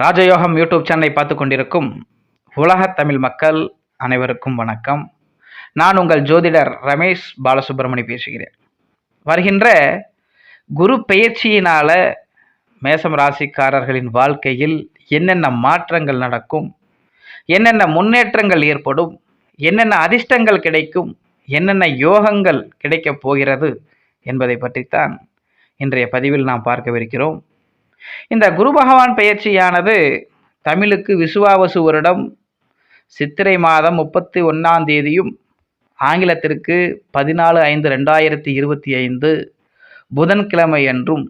ராஜயோகம் யூடியூப் சேனலை பார்த்து கொண்டிருக்கும் உலகத் தமிழ் மக்கள் அனைவருக்கும் வணக்கம். நான் உங்கள் ஜோதிடர் ரமேஷ் பாலசுப்ரமணி பேசுகிறேன். வருகின்ற குரு பெயர்ச்சியினால மேசம் ராசிக்காரர்களின் வாழ்க்கையில் என்னென்ன மாற்றங்கள் நடக்கும்? என்னென்ன முன்னேற்றங்கள் ஏற்படும்? என்னென்ன அதிர்ஷ்டங்கள் கிடைக்கும்? என்னென்ன யோகங்கள் கிடைக்கப் போகிறது என்பதை பற்றித்தான் இன்றைய பதிவில் நாம் பார்க்கவிருக்கிறோம். இந்த குரு பகவான் பயிற்சியானது தமிழுக்கு விசுவாவசு வருடம் சித்திரை மாதம் முப்பத்தி ஒன்றாம் தேதியும் ஆங்கிலத்திற்கு பதினாலு ஐந்து ரெண்டாயிரத்தி இருபத்தி ஐந்து புதன்கிழமை என்றும்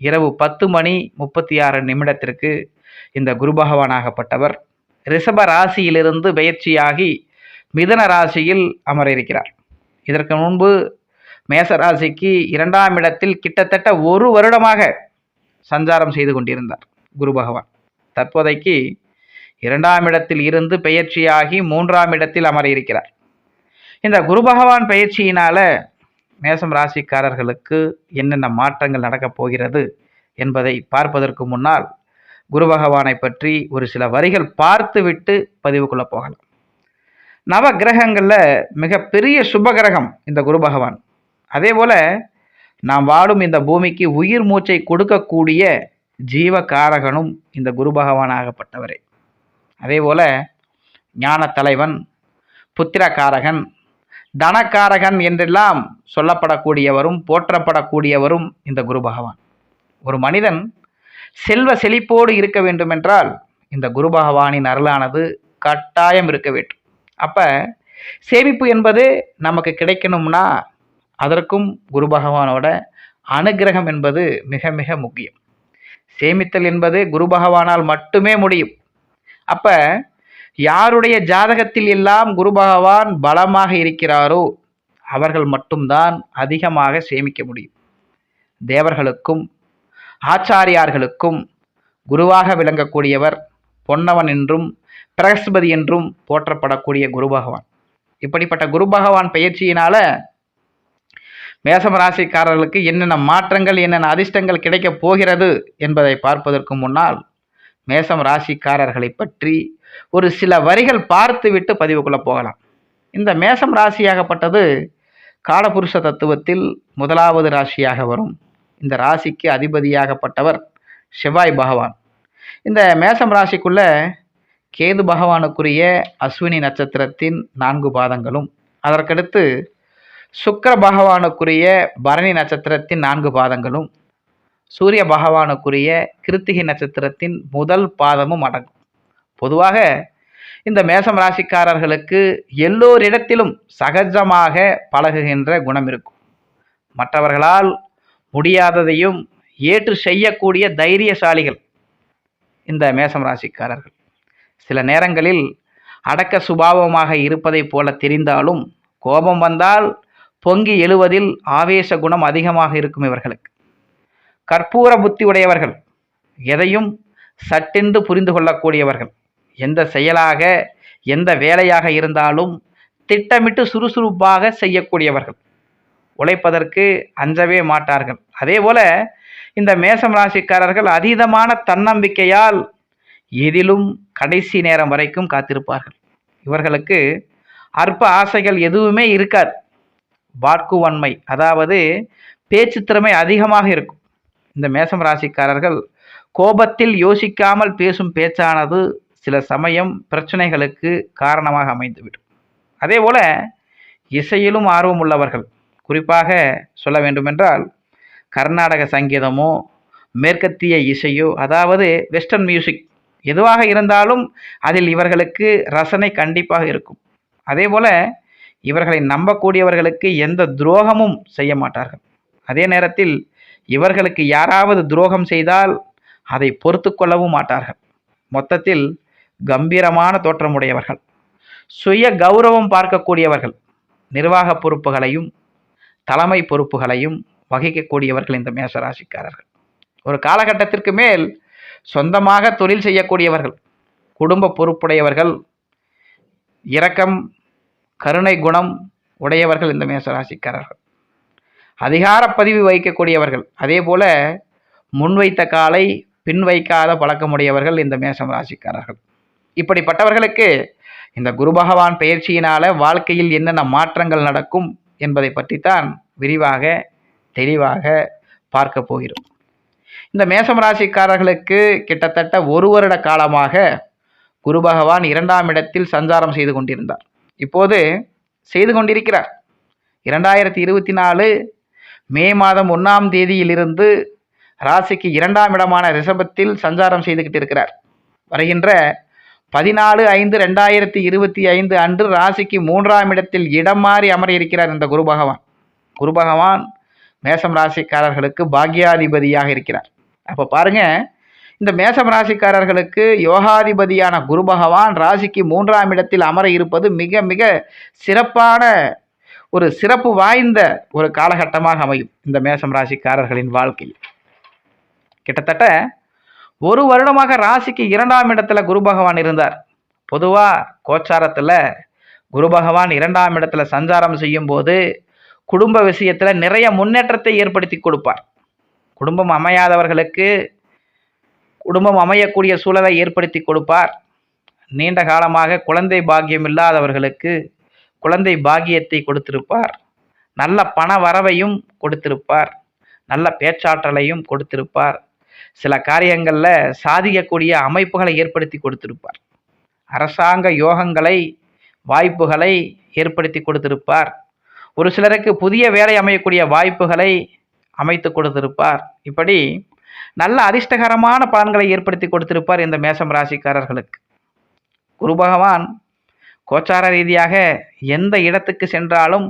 இரவு பத்து மணி முப்பத்தி ஆறு நிமிடத்திற்கு இந்த குரு பகவானாகப்பட்டவர் ரிஷப ராசியிலிருந்து பயிற்சியாகி மிதன ராசியில் அமர இருக்கிறார் இதற்கு முன்பு மேச ராசிக்கு இரண்டாம் இடத்தில் கிட்டத்தட்ட ஒரு வருடமாக சஞ்சாரம் செய்து கொண்டிருந்தார். குரு பகவான். தற்போதைக்கு இரண்டாம் இடத்தில் இருந்து பெயர்ச்சியாகி மூன்றாம் இடத்தில் அமர இருக்கிறார். இந்த குரு பகவான் பயிற்சியினால மேசம் ராசிக்காரர்களுக்கு என்னென்ன மாற்றங்கள் நடக்கப் போகிறது என்பதை பார்ப்பதற்கு முன்னால் குரு பகவானை பற்றி ஒரு சில வரிகள் பார்த்துவிட்டு பதிவுக்குள்ளே போகலாம். நவ கிரகங்களில் மிகப்பெரிய சுப கிரகம் இந்த குரு பகவான். அதே போல் நாம் வாழும் இந்த பூமிக்கு உயிர் மூச்சை கொடுக்கக்கூடிய ஜீவகாரகனும் இந்த குரு பகவானாகப்பட்டவரே. அதே போல் ஞான தலைவன் புத்திரகாரகன் தனக்காரகன் என்றெல்லாம் சொல்லப்படக்கூடியவரும் போற்றப்படக்கூடியவரும் இந்த குரு பகவான். ஒரு மனிதன் செல்வ செழிப்போடு இருக்க வேண்டுமென்றால் இந்த குரு பகவானின் அருளானது கட்டாயம் இருக்க வேண்டும். அப்போ சேமிப்பு என்பது நமக்கு கிடைக்கணும்னா அதற்கும் குரு பகவானோட அனுகிரகம் என்பது மிக மிக முக்கியம். சேமித்தல் என்பது குரு பகவானால் மட்டுமே முடியும். அப்போ யாருடைய ஜாதகத்தில் எல்லாம் குரு பகவான் பலமாக இருக்கிறாரோ அவர்கள் மட்டும்தான் அதிகமாக சேமிக்க முடியும். தேவர்களுக்கும் ஆச்சாரியார்களுக்கும் குருவாக விளங்கக்கூடியவர் பொன்னவன் என்றும் பிரகஸ்பதி என்றும் போற்றப்படக்கூடிய குரு பகவான். இப்படிப்பட்ட குரு பகவான் பயிற்சியினால மேசம் ராசிக்காரர்களுக்கு என்னென்ன மாற்றங்கள் என்னென்ன அதிர்ஷ்டங்கள் கிடைக்கப் போகிறது என்பதை பார்ப்பதற்கு முன்னால் மேசம் ராசிக்காரர்களை பற்றி ஒரு சில வரிகள் பார்த்துவிட்டு பதிவுக்குள்ளே போகலாம். இந்த மேசம் ராசியாகப்பட்டது காலபுருஷ தத்துவத்தில் முதலாவது ராசியாக வரும். இந்த ராசிக்கு அதிபதியாகப்பட்டவர் செவ்வாய் பகவான். இந்த மேசம் ராசிக்குள்ள கேது பகவானுக்குரிய அஸ்வினி நட்சத்திரத்தின் நான்கு பாதங்களும் அதற்கடுத்து சுக்கர பகவானுக்குரிய பரணி நட்சத்திரத்தின் நான்கு பாதங்களும் சூரிய பகவானுக்குரிய கிருத்திகை நட்சத்திரத்தின் முதல் பாதமும் அடங்கும். பொதுவாக இந்த மேசம் ராசிக்காரர்களுக்கு எல்லோரிடத்திலும் சகஜமாக பழகுகின்ற குணம் இருக்கும். மற்றவர்களால் முடியாததையும் ஏற்று செய்யக்கூடிய தைரியசாலிகள் இந்த மேசம் ராசிக்காரர்கள். சில நேரங்களில் அடக்க சுபாவமாக இருப்பதைப் போல தெரிந்தாலும் கோபம் வந்தால் பொங்கி எழுவதில் ஆவேச குணம் அதிகமாக இருக்கும் இவர்களுக்கு. கற்பூர புத்தி உடையவர்கள் எதையும் சட்டென்று புரிந்து கொள்ளக்கூடியவர்கள். எந்த செயலாக எந்த வேலையாக இருந்தாலும் திட்டமிட்டு சுறுசுறுப்பாக செய்யக்கூடியவர்கள். உழைப்பதற்கு அஞ்சவே மாட்டார்கள். அதே போல இந்த மேசம் ராசிக்காரர்கள் அதீதமான தன்னம்பிக்கையால் எதிலும் கடைசி நேரம் வரைக்கும் காத்திருப்பார்கள். இவர்களுக்கு அற்ப ஆசைகள் எதுவுமே இருக்காது. வாக்குவன்மை அதாவது பேச்சு திறமை அதிகமாக இருக்கும். இந்த மேசம் ராசிக்காரர்கள் கோபத்தில் யோசிக்காமல் பேசும் பேச்சானது சில சமயம் பிரச்சனைகளுக்கு காரணமாக அமைந்துவிடும். அதே போல இசையிலும் ஆர்வம் உள்ளவர்கள் குறிப்பாக சொல்ல வேண்டுமென்றால் கர்நாடக சங்கீதமோ மேற்கத்திய இசையோ அதாவது வெஸ்டர்ன் மியூசிக் எதுவாக இருந்தாலும் அதில் இவர்களுக்கு ரசனை கண்டிப்பாக இருக்கும். அதே போல இவர்களை நம்பக்கூடியவர்களுக்கு எந்த துரோகமும் செய்ய மாட்டார்கள். அதே நேரத்தில் இவர்களுக்கு யாராவது துரோகம் செய்தால் அதை பொறுத்து கொள்ளவும் மாட்டார்கள். மொத்தத்தில் கம்பீரமான தோற்றமுடையவர்கள் சுய கௌரவம் பார்க்கக்கூடியவர்கள் நிர்வாக பொறுப்புகளையும் தலைமை பொறுப்புகளையும் வகிக்கக்கூடியவர்கள் இந்த மேசராசிக்காரர்கள். ஒரு காலகட்டத்திற்கு மேல் சொந்தமாக தொழில் செய்யக்கூடியவர்கள் குடும்ப பொறுப்புடையவர்கள் இரக்கம் கருணை குணம் உடையவர்கள் இந்த மேசராசிக்காரர்கள். அதிகார பதிவு வைக்கக்கூடியவர்கள். அதே போல முன்வைத்த காலை பின் வைக்காத பழக்கமுடையவர்கள் இந்த மேசம் ராசிக்காரர்கள். இப்படிப்பட்டவர்களுக்கு இந்த குரு பகவான் பயிற்சியினால வாழ்க்கையில் என்னென்ன மாற்றங்கள் நடக்கும் என்பதை பற்றித்தான் விரிவாக தெளிவாக பார்க்க போகிறோம். இந்த மேசம் ராசிக்காரர்களுக்கு கிட்டத்தட்ட ஒரு வருட காலமாக குரு பகவான் இரண்டாம் இடத்தில் சஞ்சாரம் செய்து கொண்டிருந்தார். இப்போது செய்து கொண்டிருக்கிறார். இரண்டாயிரத்தி இருபத்தி நாலு மே மாதம் ஒன்றாம் தேதியிலிருந்து ராசிக்கு இரண்டாம் இடமான ரிஷபத்தில் சஞ்சாரம் செய்துக்கிட்டு இருக்கிறார். வருகின்ற பதினாலு ஐந்து ரெண்டாயிரத்தி இருபத்தி ஐந்து அன்று ராசிக்கு மூன்றாம் இடத்தில் இடம் மாறி அமர இருக்கிறார் இந்த குரு பகவான். குரு பகவான் மேசம் ராசிக்காரர்களுக்கு பாக்யாதிபதியாக இருக்கிறார். அப்போ பாருங்கள் இந்த மேசம் ராசிக்காரர்களுக்கு யோகாதிபதியான குரு பகவான் ராசிக்கு மூன்றாம் இடத்தில் அமர இருப்பது மிக மிக சிறப்பான ஒரு சிறப்பு வாய்ந்த ஒரு காலகட்டமாக அமையும் இந்த மேசம் ராசிக்காரர்களின் வாழ்க்கையில். கிட்டத்தட்ட ஒரு வருடமாக ராசிக்கு இரண்டாம் இடத்துல குரு பகவான் இருந்தார். பொதுவாக கோச்சாரத்தில் குரு பகவான் இரண்டாம் இடத்துல சஞ்சாரம் செய்யும் போது குடும்ப விஷயத்தில் நிறைய முன்னேற்றத்தை ஏற்படுத்தி கொடுப்பார். குடும்பம் அமையாதவர்களுக்கு குடும்பம் அமையக்கூடிய சூழலை ஏற்படுத்தி கொடுப்பார். நீண்ட காலமாக குழந்தை பாக்கியம் இல்லாதவர்களுக்கு குழந்தை பாக்கியத்தை கொடுத்திருப்பார். நல்ல பண வரவையும் கொடுத்திருப்பார். நல்ல பேச்சாற்றலையும் கொடுத்திருப்பார். சில காரியங்களில் சாதிக்கக்கூடிய அமைப்புகளை ஏற்படுத்தி கொடுத்திருப்பார். அரசாங்க யோகங்களை வாய்ப்புகளை ஏற்படுத்தி கொடுத்திருப்பார். ஒரு சிலருக்கு புதிய வேலை அமையக்கூடிய வாய்ப்புகளை அமைத்து கொடுத்திருப்பார். இப்படி நல்ல அதிர்ஷ்டகரமான பலன்களை ஏற்படுத்தி கொடுத்திருப்பார் இந்த மேசம் ராசிக்காரர்களுக்கு. குரு பகவான் கோச்சார ரீதியாக எந்த இடத்துக்கு சென்றாலும்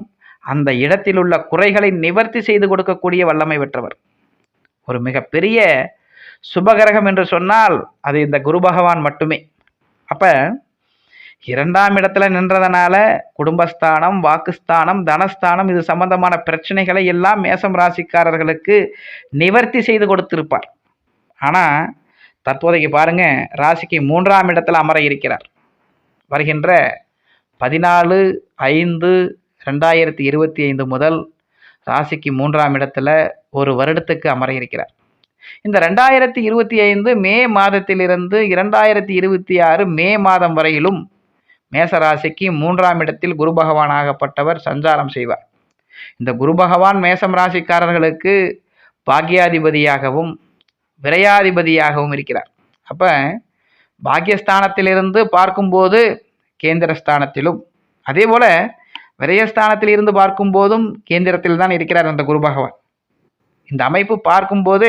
அந்த இடத்தில் உள்ள குறைகளை நிவர்த்தி செய்து கொடுக்கக்கூடிய வல்லமை பெற்றவர். ஒரு மிகப்பெரிய சுபகிரகம் என்று சொன்னால் அது இந்த குரு பகவான் மட்டுமே. அப்போ இரண்டாம் இடத்துல நின்றதுனால குடும்பஸ்தானம் வாக்குஸ்தானம் தனஸ்தானம் இது சம்பந்தமான பிரச்சனைகளை எல்லாம் மேசம் ராசிக்காரர்களுக்கு நிவர்த்தி செய்து கொடுத்திருப்பார். ஆனால் தற்போதைக்கு பாருங்க ராசிக்கு மூன்றாம் இடத்துல அமர இருக்கிறார். வருகின்ற பதினாலு ஐந்து ரெண்டாயிரத்தி இருபத்தி ஐந்து முதல் ராசிக்கு மூன்றாம் இடத்துல ஒரு வருடத்துக்கு அமர இருக்கிறார். இந்த ரெண்டாயிரத்தி இருபத்தி ஐந்து மே மாதத்திலிருந்து இரண்டாயிரத்தி இருபத்தி ஆறு மே மாதம் வரையிலும் மேசராசிக்கு மூன்றாம் இடத்தில் குரு பகவானாகப்பட்டவர் சஞ்சாரம் செய்வார். இந்த குரு பகவான் மேசம் ராசிக்காரர்களுக்கு பாக்கியாதிபதியாகவும் விரையாதிபதியாகவும் இருக்கிறார். அப்போ பாக்கியஸ்தானத்திலிருந்து பார்க்கும்போது கேந்திரஸ்தானத்திலும் அதே போல் விரயஸ்தானத்தில் இருந்து பார்க்கும்போதும் கேந்திரத்தில் தான் இருக்கிறார் அந்த குரு பகவான். இந்த அமைப்பு பார்க்கும்போது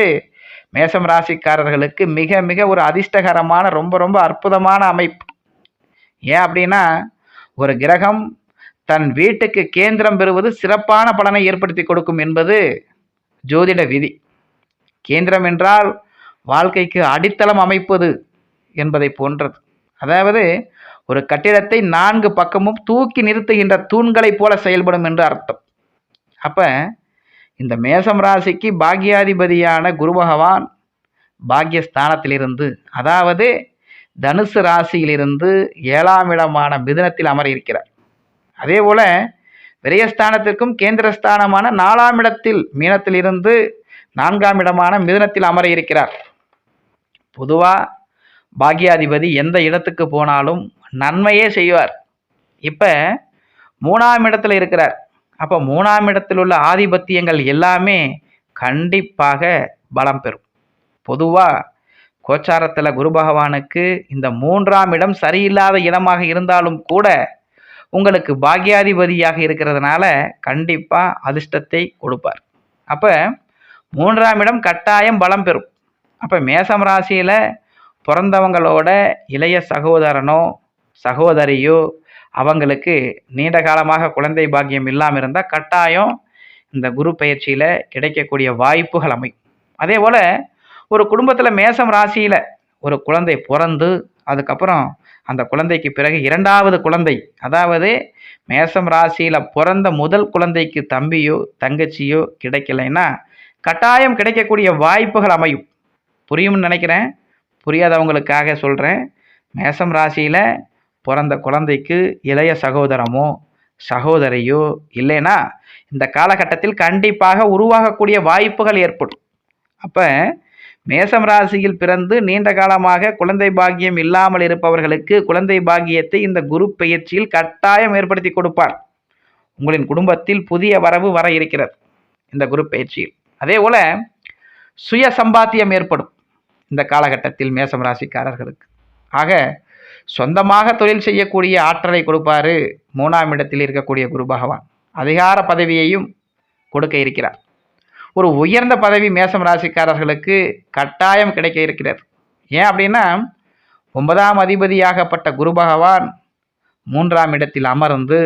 மேசம் ராசிக்காரர்களுக்கு மிக மிக ஒரு அதிர்ஷ்டகரமான ரொம்ப ரொம்ப அற்புதமான அமைப்பு. ஏன் அப்படின்னா ஒரு கிரகம் தன் வீட்டுக்கு கேந்திரம் பெறுவது சிறப்பான பலனை ஏற்படுத்தி கொடுக்கும் என்பது ஜோதிட விதி. கேந்திரம் என்றால் வாழ்க்கைக்கு அடித்தளம் அமைப்பது என்பதை போன்றது. அதாவது ஒரு கட்டிடத்தை நான்கு பக்கமும் தூக்கி நிறுத்துகின்ற தூண்களைப் போல செயல்படும் என்று அர்த்தம். அப்போ இந்த மேசம் ராசிக்கு பாக்யாதிபதியான குரு பகவான் பாக்யஸ்தானத்திலிருந்து அதாவது தனுசு ராசியிலிருந்து ஏழாம் இடமான மிதுனத்தில் அமர இருக்கிறார். அதே போல விரயஸ்தானத்திற்கும் கேந்திரஸ்தானமான நாலாம் இடத்தில் மீனத்திலிருந்து நான்காம் இடமான மிதுனத்தில் அமர இருக்கிறார். பொதுவாக பாக்யாதிபதி எந்த இடத்துக்கு போனாலும் நன்மையே செய்வார். இப்போ மூணாம் இடத்துல இருக்கிறார். அப்போ மூணாம் இடத்தில் உள்ள ஆதிபத்தியங்கள் எல்லாமே கண்டிப்பாக பலம் பெறும். பொதுவாக கோச்சாரத்தில் குரு பகவானுக்கு இந்த மூன்றாம் இடம் சரியில்லாத இடமாக இருந்தாலும் கூட உங்களுக்கு பாக்யாதிபதியாக இருக்கிறதுனால கண்டிப்பாக அதிர்ஷ்டத்தை கொடுப்பார். அப்போ மூன்றாம் இடம் கட்டாயம் பலம் பெறும். அப்போ மேசம் ராசியில் பிறந்தவங்களோட இளைய சகோதரனோ சகோதரியோ அவங்களுக்கு நீண்ட காலமாக குழந்தை பாக்கியம் இல்லாமல் இருந்தால் கட்டாயம் இந்த குரு பயிற்சியில் கிடைக்கக்கூடிய வாய்ப்புகள் அமையும். அதே போல் ஒரு குடும்பத்தில் மேசம் ராசியில் ஒரு குழந்தை பிறந்து அதுக்கப்புறம் அந்த குழந்தைக்கு பிறகு இரண்டாவது குழந்தை. அதாவது மேசம் ராசியில் பிறந்த முதல் குழந்தைக்கு தம்பியோ தங்கச்சியோ கிடைக்கலைன்னா கட்டாயம் கிடைக்கக்கூடிய வாய்ப்புகள் அமையும். புரியும்னு நினைக்கிறேன். புரியாதவங்களுக்காக சொல்கிறேன் மேசம் ராசியில் பிறந்த குழந்தைக்கு இளைய சகோதரமோ சகோதரியோ இல்லைன்னா இந்த காலகட்டத்தில் கண்டிப்பாக உருவாகக்கூடிய வாய்ப்புகள் ஏற்படும். அப்போ மேசம் ராசியில் பிறந்து நீண்ட காலமாக குழந்தை பாக்கியம் இல்லாமல் இருப்பவர்களுக்கு குழந்தை பாக்கியத்தை இந்த குரு பயிற்சியில் கட்டாயம் ஏற்படுத்தி கொடுப்பார். உங்களின் குடும்பத்தில் புதிய வரவு வர இருக்கிறது இந்த குரு பயிற்சியில். அதே போல சுய சம்பாத்தியம் ஏற்படும் இந்த காலகட்டத்தில் மேசம் ராசிக்காரர்களுக்கு. ஆக சொந்தமாக தொழில் செய்யக்கூடிய ஆற்றலை கொடுப்பாரு. மூணாம் இடத்தில் இருக்கக்கூடிய குரு பகவான். அதிகார பதவியையும் கொடுக்க இருக்கிறார். ஒரு உயர்ந்த பதவி மேசம் ராசிக்காரர்களுக்கு கட்டாயம் கிடைக்க இருக்கிறது. ஏன் அப்படின்னா ஒன்பதாம் அதிபதியாகப்பட்ட குரு பகவான் மூன்றாம் இடத்தில் அமர்ந்து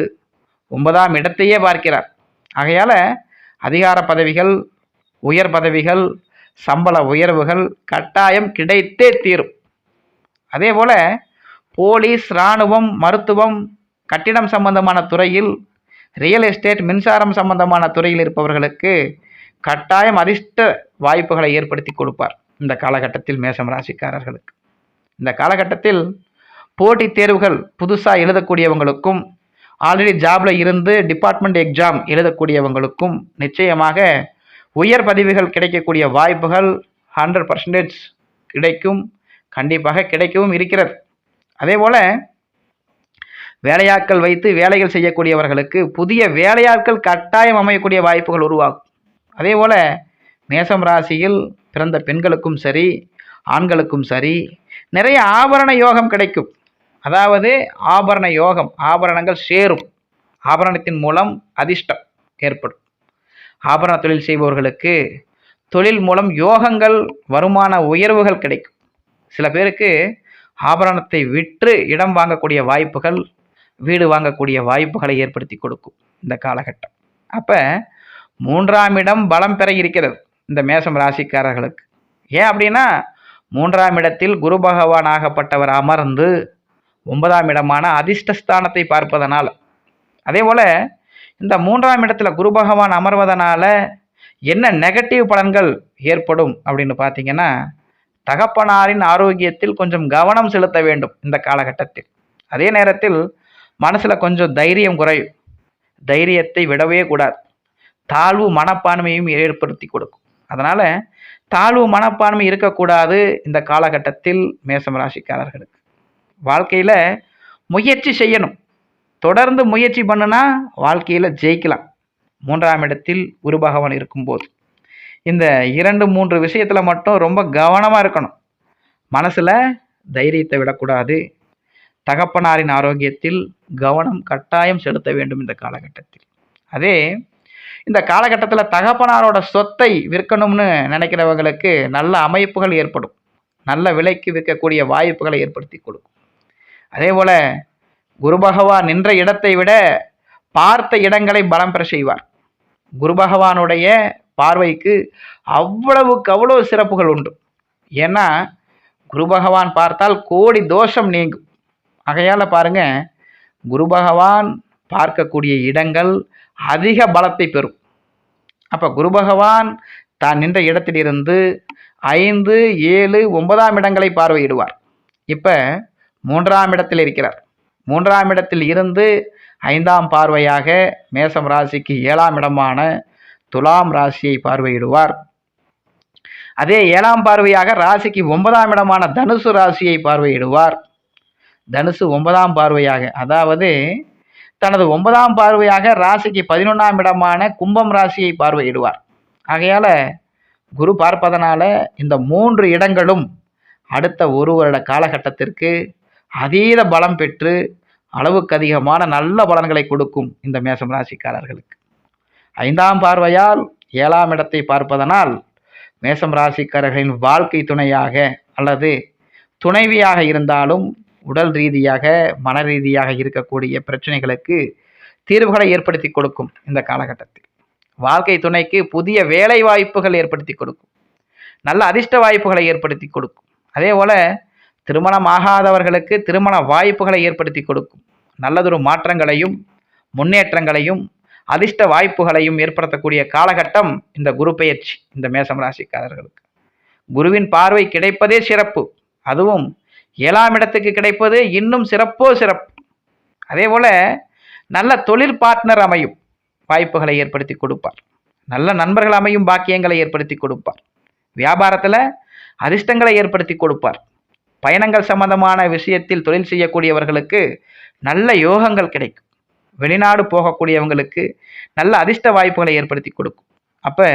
ஒன்பதாம் இடத்தையே பார்க்கிறார். ஆகையால் அதிகார பதவிகள் உயர் பதவிகள் சம்பள உயர்வுகள் கட்டாயம் கிடைத்தே தீரும். அதே போல் போலீஸ் இராணுவம் மருத்துவம் கட்டிடம் சம்பந்தமான துறையில் ரியல் எஸ்டேட் மின்சாரம் சம்பந்தமான துறையில் இருப்பவர்களுக்கு கட்டாயம் அதிர்ஷ்ட வாய்ப்புகளை ஏற்படுத்தி கொடுப்பார் இந்த காலகட்டத்தில் மேசம் ராசிக்காரர்களுக்கு. இந்த காலகட்டத்தில் போட்டித் தேர்வுகள் புதுசாக எழுதக்கூடியவங்களுக்கும் ஆல்ரெடி ஜாப்ல இருந்து டிபார்ட்மெண்ட் எக்ஸாம் எழுதக்கூடியவங்களுக்கும் நிச்சயமாக உயர் பதவிகள் கிடைக்கக்கூடிய வாய்ப்புகள் ஹண்ட்ரட் பர்சன்டேஜ் கிடைக்கும் கண்டிப்பாக கிடைக்கவும் இருக்கிறது. அதே போல் வேலையாட்கள் வைத்து வேலைகள் செய்யக்கூடியவர்களுக்கு புதிய வேலையாட்கள் கட்டாயம் அமையக்கூடிய வாய்ப்புகள் உருவாகும். அதே போல் மேசம் ராசியில் பிறந்த பெண்களுக்கும் சரி ஆண்களுக்கும் சரி நிறைய ஆபரண யோகம் கிடைக்கும். அதாவது ஆபரண யோகம் ஆபரணங்கள் சேரும். ஆபரணத்தின் மூலம் அதிர்ஷ்டம் ஏற்படும். ஆபரண தொழில் செய்பவர்களுக்கு தொழில் மூலம் யோகங்கள் வருமான உயர்வுகள் கிடைக்கும். சில பேருக்கு ஆபரணத்தை விற்று இடம் வாங்கக்கூடிய வாய்ப்புகள் வீடு வாங்கக்கூடிய வாய்ப்புகளை ஏற்படுத்தி கொடுக்கும் இந்த காலகட்டம். அப்போ மூன்றாம் இடம் பலம் பெற இருக்கிறது இந்த மேசம் ராசிக்காரர்களுக்கு. ஏன் அப்படின்னா மூன்றாம் இடத்தில் குரு பகவான் ஆகப்பட்டவர் அமர்ந்து ஒன்பதாம் இடமான அதிர்ஷ்டஸ்தானத்தை பார்ப்பதனால். அதே போல் இந்த மூன்றாம் இடத்துல குரு பகவான் அமர்வதனால என்ன நெகட்டிவ் பலன்கள் ஏற்படும் அப்படின்னு பார்த்தீங்கன்னா தகப்பனாரின் ஆரோக்கியத்தில் கொஞ்சம் கவனம் செலுத்த வேண்டும் இந்த காலகட்டத்தில். அதே நேரத்தில் மனசில் கொஞ்சம் தைரியம் குறையும். தைரியத்தை விடவே கூடாது. தாழ்வு மனப்பான்மையும் ஏற்படுத்தி கொடுக்கும். அதனால் தாழ்வு மனப்பான்மை இருக்கக்கூடாது இந்த காலகட்டத்தில் மேசம் ராசிக்காரர்களுக்கு. வாழ்க்கையில் முயற்சி செய்யணும். தொடர்ந்து முயற்சி பண்ணுனா வாழ்க்கையில் ஜெயிக்கலாம். மூன்றாம் இடத்தில் குரு பகவான் இருக்கும்போது. இந்த இரண்டு மூன்று விஷயத்தில் மட்டும் ரொம்ப கவனமாக இருக்கணும். மனசில் தைரியத்தை விடக்கூடாது. தகப்பனாரின் ஆரோக்கியத்தில் கவனம் கட்டாயம் செலுத்த வேண்டும் இந்த காலகட்டத்தில். அதே இந்த காலகட்டத்தில் தகப்பனாரோட சொத்தை விற்கணும்னு நினைக்கிறவங்களுக்கு நல்ல அமைப்புகள் ஏற்படும். நல்ல விலைக்கு விற்கக்கூடிய வாய்ப்புகளை ஏற்படுத்தி கொடுக்கும். அதே போல் குரு பகவான் நின்ற இடத்தை விட பார்த்த இடங்களை பலம் பெற செய்வார். குரு பகவானுடைய பார்வைக்கு அவ்வளவுக்கு அவ்வளவு சிறப்புகள் உண்டு. ஏன்னா குரு பகவான் பார்த்தால் கோடி தோஷம் நீங்கும். ஆகையால் பாருங்க குரு பகவான் பார்க்கக்கூடிய இடங்கள் அதிக பலத்தை பெறும். அப்போ குரு பகவான் தான் நின்ற இடத்திலிருந்து ஐந்து ஏழு ஒன்பதாம் இடங்களை பார்வையிடுவார். இப்போ மூன்றாம் இடத்தில் இருக்கிறார். மூன்றாம் இடத்தில் இருந்து ஐந்தாம் பார்வையாக மேசம் ராசிக்கு ஏழாம் இடமான துலாம் ராசியை பார்வையிடுவார். அதே ஏழாம் பார்வையாக ராசிக்கு ஒன்பதாம் இடமான தனுசு ராசியை பார்வையிடுவார். தனுசு ஒன்பதாம் பார்வையாக அதாவது தனது ஒன்பதாம் பார்வையாக ராசிக்கு பதினொன்றாம் இடமான கும்பம் ராசியை பார்வையிடுவார். ஆகையால் குரு பார்ப்பதனால இந்த மூன்று இடங்களும் அடுத்த ஒரு வருட காலகட்டத்திற்கு அதீத பலம் பெற்று அளவுக்கு அதிகமான நல்ல பலன்களை கொடுக்கும் இந்த மேசம் ராசிக்காரர்களுக்கு. ஐந்தாம் பார்வையால் ஏழாம் இடத்தை பார்ப்பதனால் மேசம் ராசிக்காரர்களின் வாழ்க்கை துணையாக அல்லது துணைவியாக இருந்தாலும் உடல் ரீதியாக மன ரீதியாக இருக்கக்கூடிய பிரச்சனைகளுக்கு தீர்வுகளை ஏற்படுத்தி கொடுக்கும் இந்த காலகட்டத்தில். வாழ்க்கை துணைக்கு புதிய வேலை வாய்ப்புகள் ஏற்படுத்தி கொடுக்கும். நல்ல அதிர்ஷ்ட வாய்ப்புகளை ஏற்படுத்தி கொடுக்கும். அதே போல் திருமணம் ஆகாதவர்களுக்கு திருமண வாய்ப்புகளை ஏற்படுத்தி கொடுக்கும். நல்லதொரு மாற்றங்களையும் முன்னேற்றங்களையும் அதிர்ஷ்ட வாய்ப்புகளையும் ஏற்படுத்தக்கூடிய காலகட்டம் இந்த குரு பெயர்ச்சி இந்த மேசம் ராசிக்காரர்களுக்கு. குருவின் பார்வை கிடைப்பதே சிறப்பு. அதுவும் ஏழாம் இடத்துக்கு கிடைப்பது இன்னும் சிறப்போ சிறப்பு. அதே போல் நல்ல தொழில் பார்ட்னர் அமையும். வாய்ப்புகளை ஏற்படுத்தி கொடுப்பார். நல்ல நண்பர்கள் அமையும் பாக்கியங்களை ஏற்படுத்தி கொடுப்பார். வியாபாரத்தில் அதிர்ஷ்டங்களை ஏற்படுத்தி கொடுப்பார். பயணங்கள் சம்பந்தமான விஷயத்தில் தொழில் செய்யக்கூடியவர்களுக்கு நல்ல யோகங்கள் கிடைக்கும். வெளிநாடு போகக்கூடியவங்களுக்கு நல்ல அதிர்ஷ்ட வாய்ப்புகளை ஏற்படுத்தி கொடுக்கும். அப்போ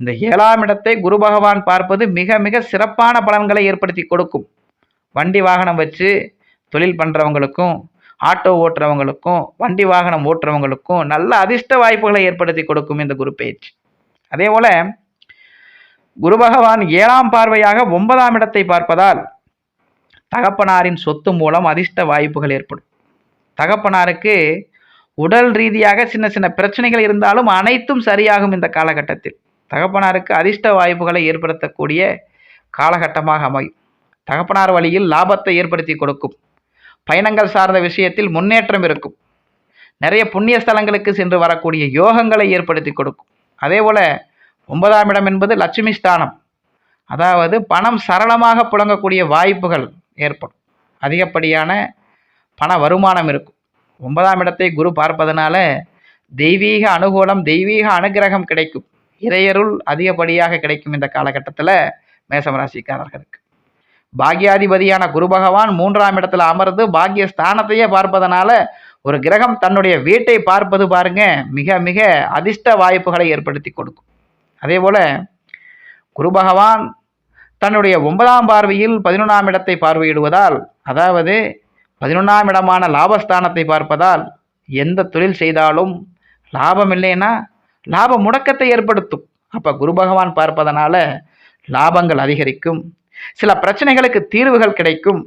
இந்த ஏழாம் இடத்தை குரு பகவான் பார்ப்பது மிக மிக சிறப்பான பலன்களை ஏற்படுத்தி கொடுக்கும். வண்டி வாகனம் வச்சு தொழில் பண்ணுறவங்களுக்கும் ஆட்டோ ஓட்டுறவங்களுக்கும் வண்டி வாகனம் ஓட்டுறவங்களுக்கும் நல்ல அதிர்ஷ்ட வாய்ப்புகளை ஏற்படுத்தி கொடுக்கும் இந்த குரு பயிற்சி அதே போல் குரு பகவான் ஏழாம் பார்வையாக ஒன்பதாம் இடத்தை பார்ப்பதால் தகப்பனாரின் சொத்து மூலம் அதிர்ஷ்ட வாய்ப்புகள் ஏற்படும். தகப்பனாருக்கு உடல் ரீதியாக சின்ன சின்ன பிரச்சனைகள் இருந்தாலும் அனைத்தும் சரியாகும் இந்த காலகட்டத்தில். தகப்பனாருக்கு அதிர்ஷ்ட வாய்ப்புகளை ஏற்படுத்தக்கூடிய காலகட்டமாக அமையும். தகப்பனார் வழியில் லாபத்தை ஏற்படுத்தி கொடுக்கும். பயணங்கள் சார்ந்த விஷயத்தில் முன்னேற்றம் இருக்கும். நிறைய புண்ணிய ஸ்தலங்களுக்கு சென்று வரக்கூடிய யோகங்களை ஏற்படுத்தி கொடுக்கும். அதே போல் ஒன்பதாம் இடம் என்பது லட்சுமி ஸ்தானம். அதாவது பணம் சரளமாக புழங்கக்கூடிய வாய்ப்புகள் ஏற்படும். அதிகப்படியான பண வருமானம் இருக்கும். ஒன்பதாம் இடத்தை குரு பார்ப்பதனால தெய்வீக அனுகூலம் தெய்வீக அனுகிரகம் கிடைக்கும். இறையருள் அதிகப்படியாக கிடைக்கும் இந்த காலகட்டத்தில் மேசம் ராசிக்காரர்களுக்கு. பாக்யாதிபதியான குரு பகவான் மூன்றாம் இடத்துல அமர்ந்து பாக்கிய ஸ்தானத்தையே பார்ப்பதனால ஒரு கிரகம் தன்னுடைய வீட்டை பார்ப்பது பாருங்க மிக மிக அதிர்ஷ்ட வாய்ப்புகளை ஏற்படுத்தி கொடுக்கும். அதே போல குரு பகவான் தன்னுடைய ஒன்பதாம் பார்வையில் பதினொன்றாம் இடத்தை பார்வையிடுவதால் அதாவது பதினொன்றாம் இடமான லாபஸ்தானத்தை பார்ப்பதால் எந்த தொழில் செய்தாலும் லாபம் இல்லைன்னா லாப முடக்கத்தை ஏற்படுத்தும். அப்போ குரு பகவான் பார்ப்பதனால லாபங்கள் அதிகரிக்கும். சில பிரச்சனைகளுக்கு தீர்வுகள் கிடைக்கும்.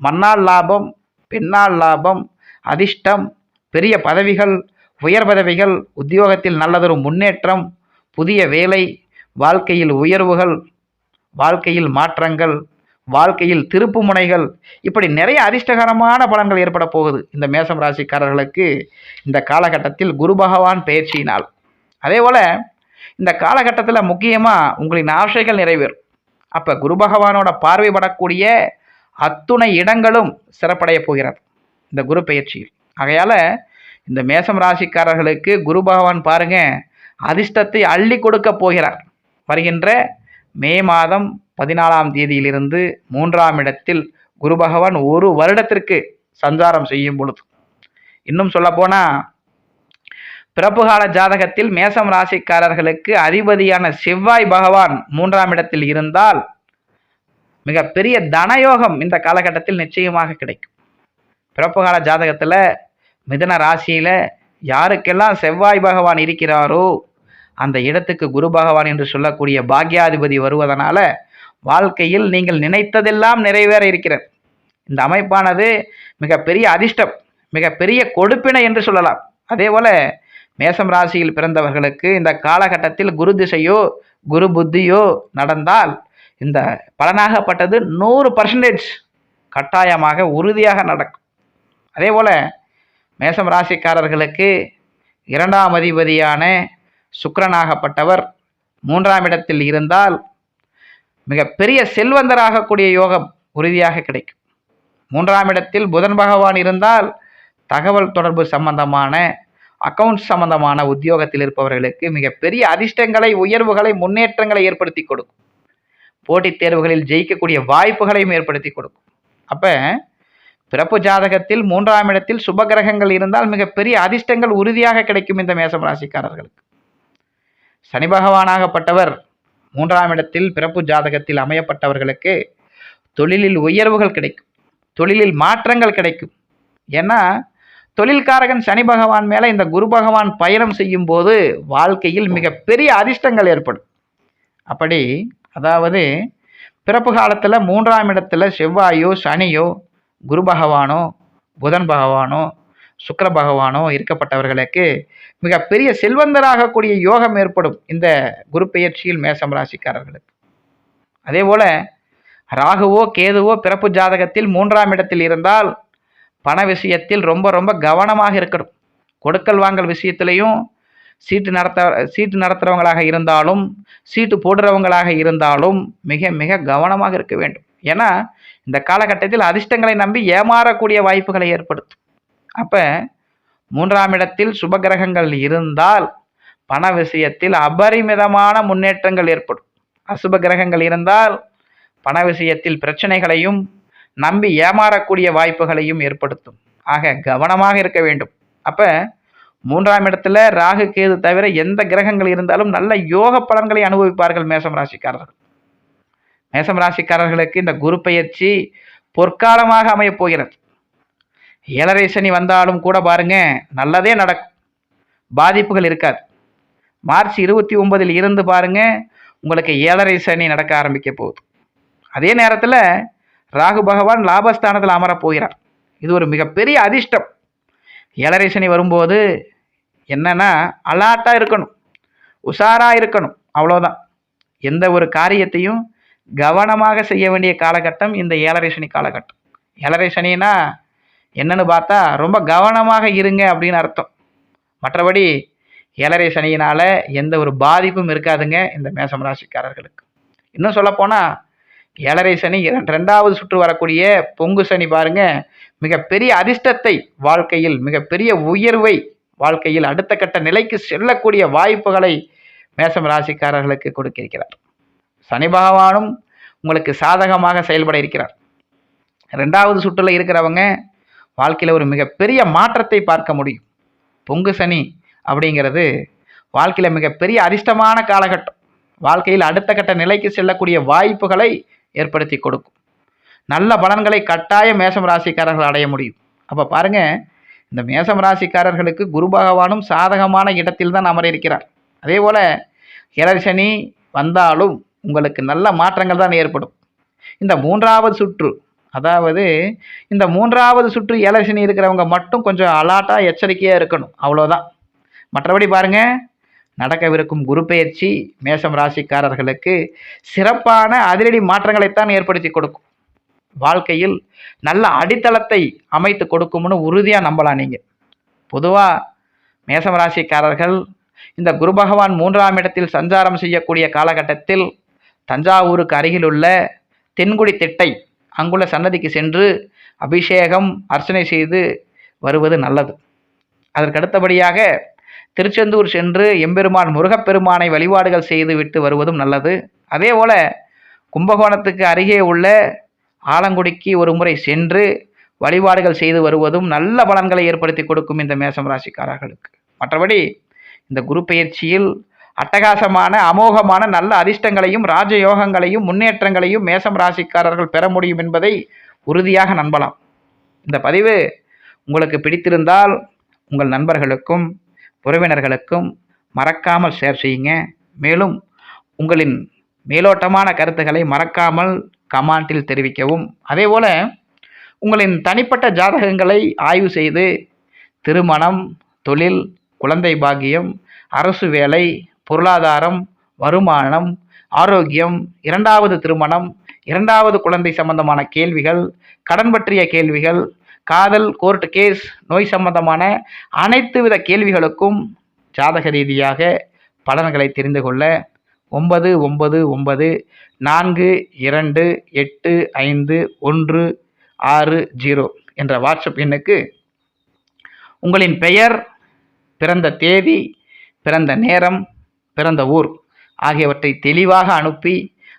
மண்ணால் லாபம் பெண்ணால் லாபம் அதிர்ஷ்டம் பெரிய பதவிகள் உயர் பதவிகள் உத்தியோகத்தில் நல்லதொரு முன்னேற்றம் புதிய வேலை வாழ்க்கையில் உயர்வுகள் வாழ்க்கையில் மாற்றங்கள் வாழ்க்கையில் திருப்பு முனைகள் இப்படி நிறைய அதிர்ஷ்டகரமான பலன்கள் ஏற்பட போகுது இந்த மேசம் ராசிக்காரர்களுக்கு இந்த காலகட்டத்தில் குரு பகவான் பயிற்சியினால் அதே போல் இந்த காலகட்டத்தில் முக்கியமாக உங்களின் ஆசைகள் நிறைவேறும். அப்போ குரு பகவானோட பார்வைப்படக்கூடிய அத்துணை இடங்களும் சிறப்படைய போகிறது. இந்த குரு பயிற்சியில். ஆகையால் இந்த மேசம் ராசிக்காரர்களுக்கு குரு பகவான் பாருங்க அதிர்ஷ்டத்தை அள்ளி கொடுக்க போகிறார். வருகின்ற மே மாதம் பதினாலாம் தேதியிலிருந்து மூன்றாம் இடத்தில் குரு பகவான் ஒரு வருடத்திற்கு சஞ்சாரம் செய்யும் பொழுது. இன்னும் சொல்லப்போனால் பிறப்புகால ஜாதகத்தில் மேசம் ராசிக்காரர்களுக்கு அதிபதியான செவ்வாய் பகவான் மூன்றாம் இடத்தில் இருந்தால் மிகப்பெரிய தனயோகம் இந்த காலகட்டத்தில் நிச்சயமாக கிடைக்கும். பிறப்புகால ஜாதகத்தில் மிதன ராசியில் யாருக்கெல்லாம் செவ்வாய் பகவான் இருக்கிறாரோ அந்த இடத்துக்கு குரு பகவான் என்று சொல்லக்கூடிய பாக்யாதிபதி வருவதனால வாழ்க்கையில் நீங்கள் நினைத்ததெல்லாம் நிறைவேற இருக்கிறது. இந்த அமைப்பானது மிகப்பெரிய அதிர்ஷ்டம் மிகப்பெரிய கொடுப்பினை என்று சொல்லலாம். அதே போல மேசம் ராசியில் பிறந்தவர்களுக்கு இந்த காலகட்டத்தில் குரு திசையோ குரு புத்தியோ நடந்தால் இந்த பலனாகப்பட்டது நூறு பர்சன்டேஜ் கட்டாயமாக உறுதியாக நடக்கும். அதே போல் மேசம் ராசிக்காரர்களுக்கு இரண்டாம் அதிபதியான சுக்கரனாகப்பட்டவர் மூன்றாம் இடத்தில் இருந்தால் மிகப்பெரிய செல்வந்தராகக்கூடிய யோகம் உறுதியாக கிடைக்கும். மூன்றாம் இடத்தில் புதன் பகவான் இருந்தால் தகவல் தொடர்பு சம்பந்தமான அக்கவுண்ட்ஸ் சம்பந்தமான உத்தியோகத்தில் இருப்பவர்களுக்கு மிகப்பெரிய அதிர்ஷ்டங்களை உயர்வுகளை முன்னேற்றங்களை ஏற்படுத்தி கொடுக்கும். போட்டித் தேர்வுகளில் ஜெயிக்கக்கூடிய வாய்ப்புகளையும் ஏற்படுத்தி கொடுக்கும். அப்போ பிறப்பு ஜாதகத்தில் மூன்றாம் இடத்தில் சுப கிரகங்கள் இருந்தால் மிகப்பெரிய அதிர்ஷ்டங்கள் உறுதியாக கிடைக்கும் இந்த மேசம் ராசிக்காரர்களுக்கு. சனி பகவானாகப்பட்டவர் மூன்றாம் இடத்தில் பிறப்பு ஜாதகத்தில் அமையப்பட்டவர்களுக்கு தொழிலில் உயர்வுகள் கிடைக்கும். தொழிலில் மாற்றங்கள் கிடைக்கும். ஏன்னா தொழில்காரகன் சனி பகவான் மேலே இந்த குரு பகவான் பயணம் செய்யும் போது வாழ்க்கையில் மிகப்பெரிய அதிர்ஷ்டங்கள் ஏற்படும். அப்படி அதாவது பிறப்பு காலத்தில் மூன்றாம் இடத்துல செவ்வாயோ சனியோ குரு பகவானோ புதன் பகவானோ சுக்கர பகவானோ இருக்கப்பட்டவர்களுக்கு மிகப்பெரிய செல்வந்தராகக்கூடிய யோகம் ஏற்படும் இந்த குரு பெயர்ச்சியில் மேசம் ராசிக்காரர்களுக்கு. அதே போல் ராகுவோ கேதுவோ பிறப்பு ஜாதகத்தில் மூன்றாம் இடத்தில் இருந்தால் பண விஷயத்தில் ரொம்ப ரொம்ப கவனமாக இருக்கணும். கொடுக்கல் வாங்கல் விஷயத்திலையும் சீட்டு நடத்த சீட்டு நடத்துகிறவங்களாக இருந்தாலும் சீட்டு போடுறவங்களாக இருந்தாலும் மிக மிக கவனமாக இருக்க வேண்டும். ஏன்னா இந்த காலகட்டத்தில் அதிர்ஷ்டங்களை நம்பி ஏமாறக்கூடிய வாய்ப்புகளை ஏற்படுத்தும். அப்போ மூன்றாம் இடத்தில் சுபகிரகங்கள் இருந்தால் பண விஷயத்தில் அபரிமிதமான முன்னேற்றங்கள் ஏற்படும். அசுப கிரகங்கள் இருந்தால் பண விஷயத்தில் பிரச்சனைகளையும் நம்பி ஏமாறக்கூடிய வாய்ப்புகளையும் ஏற்படுத்தும். ஆக கவனமாக இருக்க வேண்டும். அப்போ மூன்றாம் இடத்துல ராகு கேது தவிர எந்த கிரகங்கள் இருந்தாலும் நல்ல யோக பலன்களை அனுபவிப்பார்கள் மேசம் ராசிக்காரர்கள். மேசம் ராசிக்காரர்களுக்கு இந்த குரு பயிற்சி பொற்காலமாக அமையப் போகிறது. ஏழரை சனி வந்தாலும் கூட பாருங்க நல்லதே நடக்கும். பாதிப்புகள் இருக்காது. மார்ச் இருபத்தி ஒன்பதில் இருந்து பாருங்க உங்களுக்கு ஏழரை சனி நடக்க ஆரம்பிக்க போகுது. அதே நேரத்தில் ராகு பகவான் லாபஸ்தானத்தில் அமரப் போகிறார் இது ஒரு மிகப்பெரிய அதிர்ஷ்டம். ஏழரை சனி வரும்போது என்னன்னா அலாட்டாக இருக்கணும். உஷாராக இருக்கணும். அவ்வளோதான் எந்த ஒரு காரியத்தையும் கவனமாக செய்ய வேண்டிய காலகட்டம் இந்த ஏழரை சனி காலகட்டம். ஏழரை சனின்னா என்னன்னு பார்த்தா ரொம்ப கவனமாக இருங்க அப்படின்னு அர்த்தம். மற்றபடி ஏழரை சனியினால் எந்த ஒரு பாதிப்பும் இருக்காதுங்க இந்த மேசம் ராசிக்காரர்களுக்கு. இன்னும் சொல்லப்போனால் ஏழரை சனி ரெண்டாவது சுற்று வரக்கூடிய பொங்கு சனி பாருங்க. மிகப்பெரிய அதிர்ஷ்டத்தை வாழ்க்கையில் மிகப்பெரிய உயர்வை வாழ்க்கையில் அடுத்த கட்ட நிலைக்கு செல்லக்கூடிய வாய்ப்புகளை மேசம் ராசிக்காரர்களுக்கு கொடுக்கிருக்கிறார். சனி பகவானும் உங்களுக்கு சாதகமாக செயல்பட இருக்கிறார். ரெண்டாவது சுற்றில் இருக்கிறவங்க வாழ்க்கையில் ஒரு மிகப்பெரிய மாற்றத்தை பார்க்க முடியும். பொங்கு சனி அப்படிங்கிறது வாழ்க்கையில் மிகப்பெரிய அதிர்ஷ்டமான காலகட்டம். வாழ்க்கையில் அடுத்த கட்ட நிலைக்கு செல்லக்கூடிய வாய்ப்புகளை ஏற்படுத்தி கொடுக்கும். நல்ல பலன்களை கட்டாய மேசம் ராசிக்காரர்கள் அடைய முடியும். அப்போ பாருங்க இந்த மேசம் ராசிக்காரர்களுக்கு குரு பகவானும் சாதகமான இடத்தில் தான் அமர இருக்கிறார். அதே போல் கிளர்சனி வந்தாலும் உங்களுக்கு நல்ல மாற்றங்கள் தான் ஏற்படும். இந்த மூன்றாவது சுற்று அதாவது இந்த மூன்றாவது சுற்று எலர்சனி இருக்கிறவங்க மட்டும் கொஞ்சம் அலாட்டாக எச்சரிக்கையாக இருக்கணும். அவ்வளோதான் மற்றபடி பாருங்கள் நடக்கவிருக்கும் குரு பெயர்ச்சி மேசம் ராசிக்காரர்களுக்கு சிறப்பான அதிரடி மாற்றங்களைத்தான் ஏற்படுத்தி கொடுக்கும். வாழ்க்கையில் நல்ல அடித்தளத்தை அமைத்து கொடுக்கும்னு உறுதியாக நம்பலாம் நீங்கள் பொதுவாக மேசம் ராசிக்காரர்கள் இந்த குரு பகவான் மூன்றாம் இடத்தில் சஞ்சாரம் செய்யக்கூடிய காலகட்டத்தில் தஞ்சாவூருக்கு அருகிலுள்ள தென்குடி திட்டை அங்குள்ள சன்னதிக்கு சென்று அபிஷேகம் அர்ச்சனை செய்து வருவது நல்லது. அதற்கு அடுத்தபடியாக திருச்செந்தூர் சென்று எம்பெருமான் முருகப்பெருமானை வழிபாடுகள் செய்து விட்டு வருவதும் நல்லது. அதேபோல கும்பகோணத்துக்கு அருகே உள்ள ஆலங்குடிக்கு ஒரு முறை சென்று வழிபாடுகள் செய்து வருவதும் நல்ல பலன்களை ஏற்படுத்தி கொடுக்கும் இந்த மேசம் ராசிக்காரர்களுக்கு. மற்றபடி இந்த குரு பயிற்சியில் அட்டகாசமான அமோகமான நல்ல அதிர்ஷ்டங்களையும் ராஜயோகங்களையும் முன்னேற்றங்களையும் மேசம் ராசிக்காரர்கள் பெற முடியும் என்பதை உறுதியாக நம்பலாம். இந்த பதிவு உங்களுக்கு பிடித்திருந்தால் உங்கள் நண்பர்களுக்கும் உறவினர்களுக்கும் மறக்காமல் ஷேர் செய்யுங்க. மேலும் உங்களின் மேலோட்டமான கருத்துக்களை மறக்காமல் கமாண்டில் தெரிவிக்கவும். அதேபோல் உங்களின் தனிப்பட்ட ஜாதகங்களை ஆய்வு செய்து திருமணம் தொழில் குழந்தை பாக்கியம் அரசு வேலை பொருளாதாரம் வருமானம் ஆரோக்கியம் இரண்டாவது திருமணம் இரண்டாவது குழந்தை சம்பந்தமான கேள்விகள் கடன் பற்றிய கேள்விகள் காதல் கோர்ட் கேஸ் நோய் சம்பந்தமான அனைத்து வித கேள்விகளுக்கும் ஜாதக ரீதியாக பலன்களை தெரிந்து கொள்ள ஒன்பது ஒன்பது ஒன்பது நான்கு இரண்டு எட்டு ஐந்து ஒன்று ஆறு ஜீரோ என்ற வாட்ஸ்அப் எண்ணுக்கு உங்களின் பெயர் பிறந்த தேதி பிறந்த நேரம் பிறந்த ஊர் ஆகியவற்றை தெளிவாக அனுப்பி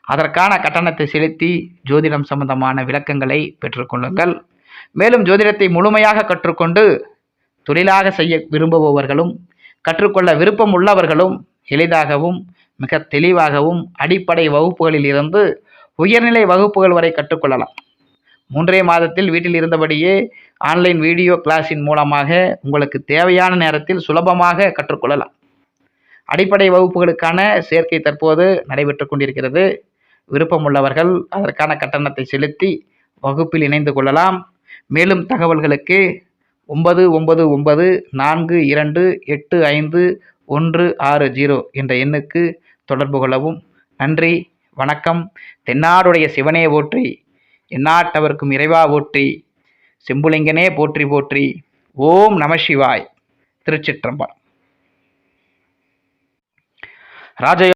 அதற்கான கட்டணத்தை செலுத்தி ஜோதிடம் சம்பந்தமான விளக்கங்களை பெற்றுக்கொள்ளுங்கள் மேலும் ஜோதிடத்தை முழுமையாக கற்றுக்கொண்டு தொழிலாக செய்ய விரும்புபவர்களும் கற்றுக்கொள்ள விருப்பம் உள்ளவர்களும் எளிதாகவும் மிக தெளிவாகவும் அடிப்படை வகுப்புகளில் இருந்து உயர்நிலை வகுப்புகள் வரை கற்றுக்கொள்ளலாம். மூன்றே மாதத்தில் வீட்டில் இருந்தபடியே ஆன்லைன் வீடியோ கிளாஸின் மூலமாக உங்களுக்கு தேவையான நேரத்தில் சுலபமாக கற்றுக்கொள்ளலாம். அடிப்படை வகுப்புகளுக்கான சேர்க்கை தற்போது நடைபெற்று கொண்டிருக்கிறது. விருப்பமுள்ளவர்கள் அதற்கான கட்டணத்தை செலுத்தி வகுப்பில் இணைந்து கொள்ளலாம். மேலும் தகவல்களுக்கு ஒன்பது ஒன்பது ஒன்பது நான்கு இரண்டு எட்டு ஐந்து ஒன்று ஆறு ஜீரோ என்ற எண்ணுக்கு தொடர்பு கொள்ளவும். நன்றி வணக்கம். தென்னாடுடைய சிவனே போற்றி எந்நாட்டவர்க்கும் இறைவா போற்றி செம்புலிங்கனே போற்றி போற்றி. ஓம் நம சிவாய். திருச்சிற்றம்பலம். ராஜ